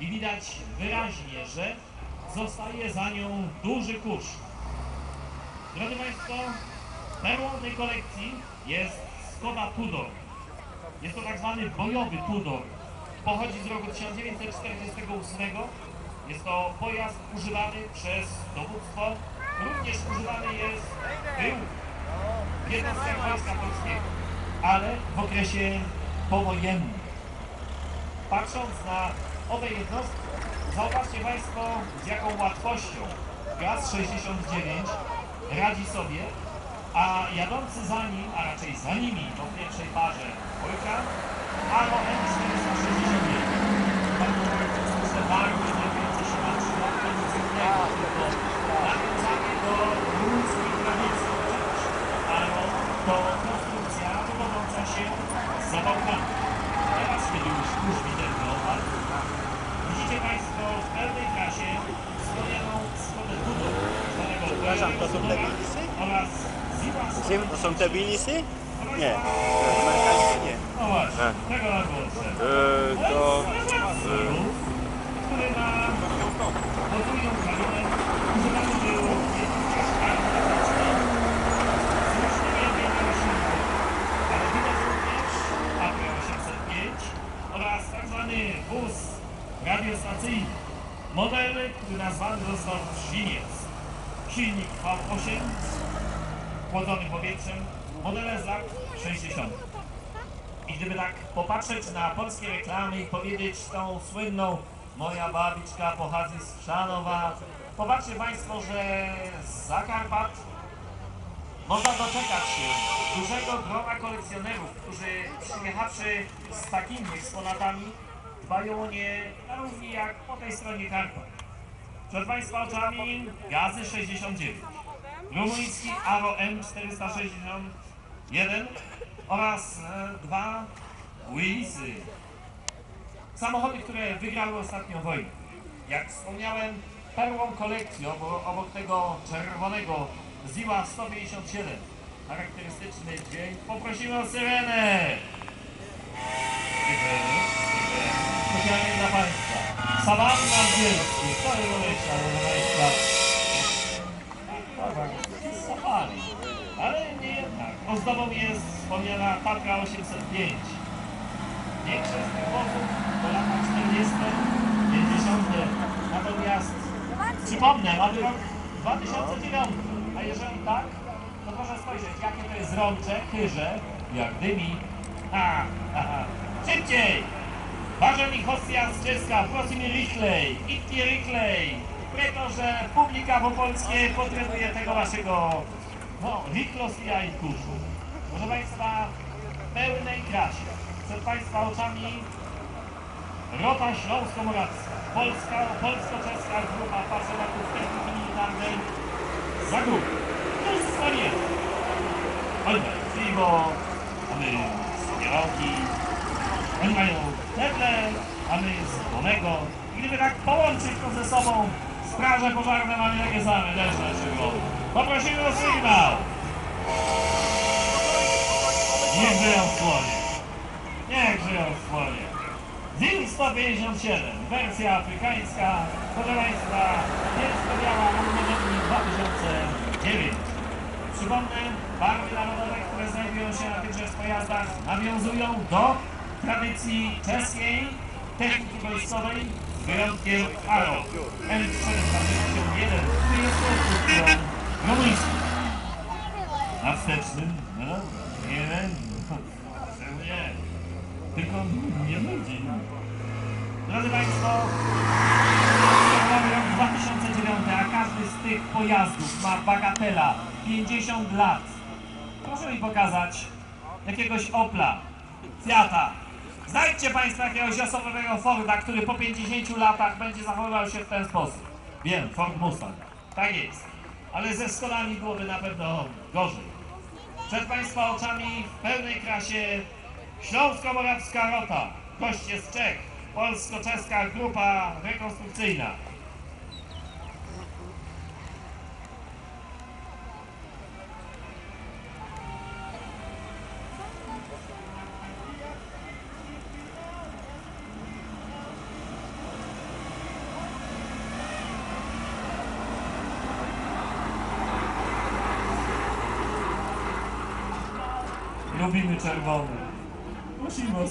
i widać wyraźnie, że zostaje za nią duży kurz. Drodzy Państwo, perłą tej kolekcji jest Skoda Tudor. Jest to tak zwany bojowy Tudor. Pochodzi z roku 1948. Jest to pojazd używany przez dowództwo. Również używany jest, był w jednostkach Wojska Polskiego, ale w okresie powojennym. Patrząc na owe jednostki, zauważcie Państwo z jaką łatwością gaz 69 radzi sobie, a jadący za nim, a raczej za nimi, bo w pierwszej parze dwójka, Aro M461. Bardzo to nic innego, tylko nawiązanie do rumuńskiej tradycji. Aro to konstrukcja wywodząca się z Bałkanu. Teraz, kiedy już kurz widelny opadł, widzicie Państwo w pełnej krasie wspomnianą Skodę Tudor, zwanego Przepraszam, to są te Tudora bilisy? oraz Gdzie to są te bilisy? Nie. Amerykańskie nie. No właśnie, Tak. tego włączę. Eee, to... który na podwójną kabinę używany był wówczas armatyczny z uszczelnieniem roślinnym, ale widać również AP805 oraz tak zwany wóz radiostacyjny. Model, który nazwany został Brziniec. Silnik V8 chłodzony powietrzem, modele z lat 60. I gdyby tak popatrzeć na polskie reklamy i powiedzieć tą słynną moja babiczka pochodzi z Chrzanowa, popatrzcie Państwo, że z Zakarpat można doczekać się dużego grona kolekcjonerów, którzy przyjechawszy z takimi eksponatami dbają o nie na równi jak po tej stronie Karpat. Przed Państwa oczami gazy 69, rumuński Aro M461 oraz e, dwa Wizy. Samochody, które wygrały ostatnią wojnę. Jak wspomniałem, perłą kolekcji obok, obok tego czerwonego Ziła 157. Charakterystyczny dźwięk. Poprosimy o syrenę! Specjalnie dla Państwa. Sawanna Bielski. Kto by myślał, proszę Państwa? Dobra, safari. Ale nie jednak. Ozdobą jest wspomniana Tatra 805. Większość z tych wozów to lata 40., 50. Natomiast przypomnę, mamy rok 2009. A jeżeli tak, to proszę spojrzeć, jakie to jest rącze, chyże, jak dymi. Ha, ha, ha. Szybciej! Vážení hostia z Česka, prosimy rychlej, idźcie rychlej, pretože publika popolskie potrzebuje tego waszego ryklosti a i kurzu. Proszę Państwa, w pełnej krasie, przed Państwa oczami Rota Śląsko-Morawska, Polska, polsko-czeska grupa pasjonatów techniki militarnej Zagór. To jest jest. Mamy piwo, mamy skieroki, oni mają teple, mamy złonego. I gdyby tak połączyć to ze sobą, straże pożarne mamy takie same, też naszego. Poprosimy o sygnał. Niech żyją w słonie. Niech żyją w słonie. ZIL 157, wersja afrykańska, proszę Państwa, niebiesko-biała, model 2009. Przypomnę, barwy narodowe, które znajdują się na tychże pojazdach, nawiązują do tradycji czeskiej techniki wojskowej z wyjątkiem ARO L461, który jest rumuńską. Na no dobra, nie nie, tylko nie ludzi. Drodzy Państwo, mamy rok 2009, a każdy z tych pojazdów ma bagatela 50 lat. Proszę mi pokazać jakiegoś Opla, Fiata. Znajdźcie Państwo jakiegoś osobowego Forda, który po 50 latach będzie zachowywał się w ten sposób. Wiem, Ford Mustang. Tak jest. Ale ze Skodami byłoby na pewno gorzej. Przed Państwa oczami w pełnej krasie Śląsko-Morawska Rota. Goście z Czech. Polsko-czeska grupa rekonstrukcyjna. Lubimy czerwony. Musimy.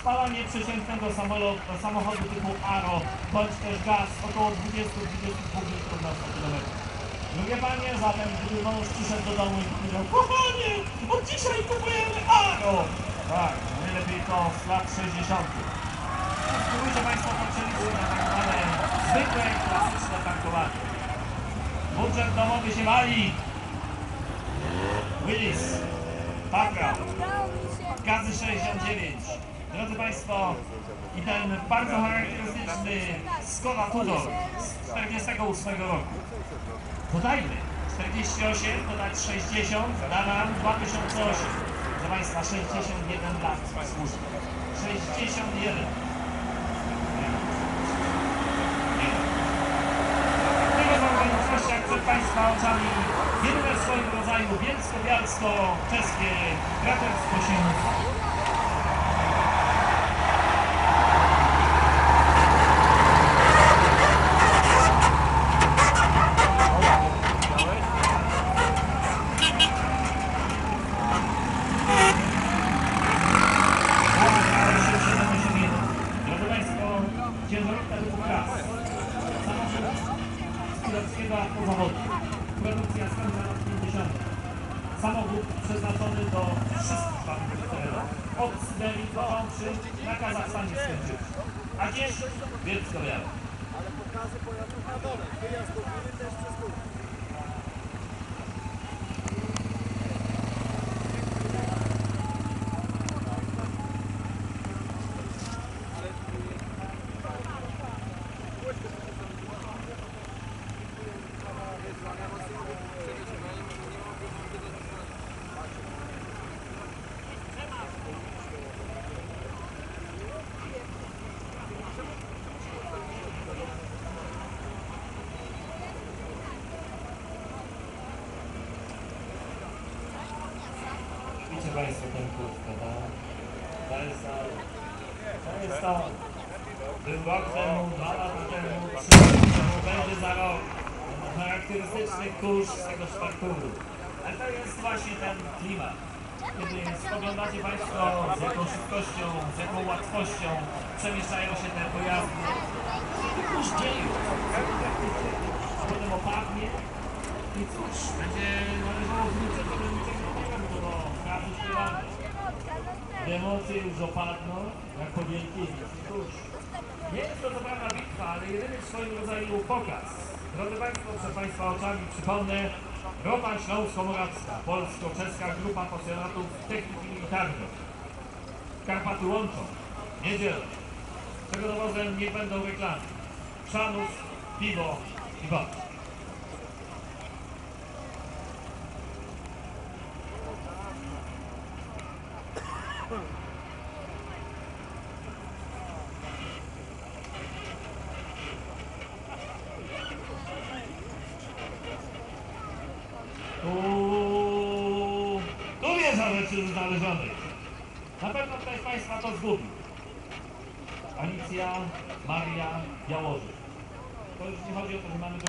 Spalanie przeciętnego samolot, samochodu typu Aro bądź też gaz około 20-22 litrów na 100 km. Drugie panie, zatem gdyby mąż przyszedł do domu i powiedział Kochanie, od dzisiaj kupujemy Aro! Tak, najlepiej to z lat 60. Spróbujcie Państwo to przeliczyć na tak zwane zwykłe, klasyczne tankowanie. Budżet domowy się wali. Willis, Pakra, Gazy 69. Drodzy Państwo, i ten bardzo charakterystyczny Skoda Tudor z 48 roku. Dodajmy 48, dodać 60, da nam 2008. Proszę Państwa, 61 lat służby. 61. Tego są okolicznościach przed Państwa oczami jedyne swoim rodzaju bielsko-bialsko-czeskie kraterstwo Siemnica. Drodzy Państwo, ciężarówka typu klas. Samochód z Kierowskiego Autozawodu. Produkcja z końca lat 50. Samochód przeznaczony do wszystkich terenu. Od Syberii do Łączy na Kazachstanie skończyć. A dziś Bielsko-Białe. Ale pokazy pojazdów na dole. Wyjazd Państwo kurtkę, tak? To jest to. To jest to. Był rok temu, dwa lata temu, trzy lata temu, będzie za rok. Charakterystyczny kurz z tego szparturu. Ale to jest właśnie ten klimat. Kiedy spoglądacie Państwo z jaką szybkością, z jaką łatwością przemieszczają się te pojazdy. I kurz dzieje. A potem opadnie i cóż, będzie należało wrócić do Gdy emocje już opadną, jak po wielkiej kurz. Nie jest to prawda bitwa, ale jedyny w swoim rodzaju pokaz. Drodzy Państwo, przed Państwa oczami przypomnę Rota Śląsko-Morawska, polsko-czeska grupa pasjonatów techniki militarnej. Karpaty łączą, niedzielę. Czego dowozem niech będą reklamy. Szanus, piwo i wod. Rzeczy znalezionych. Na pewno ktoś z Państwa to zgubił. Alicja Maria Białożyk. To już nie chodzi o to, że mamy do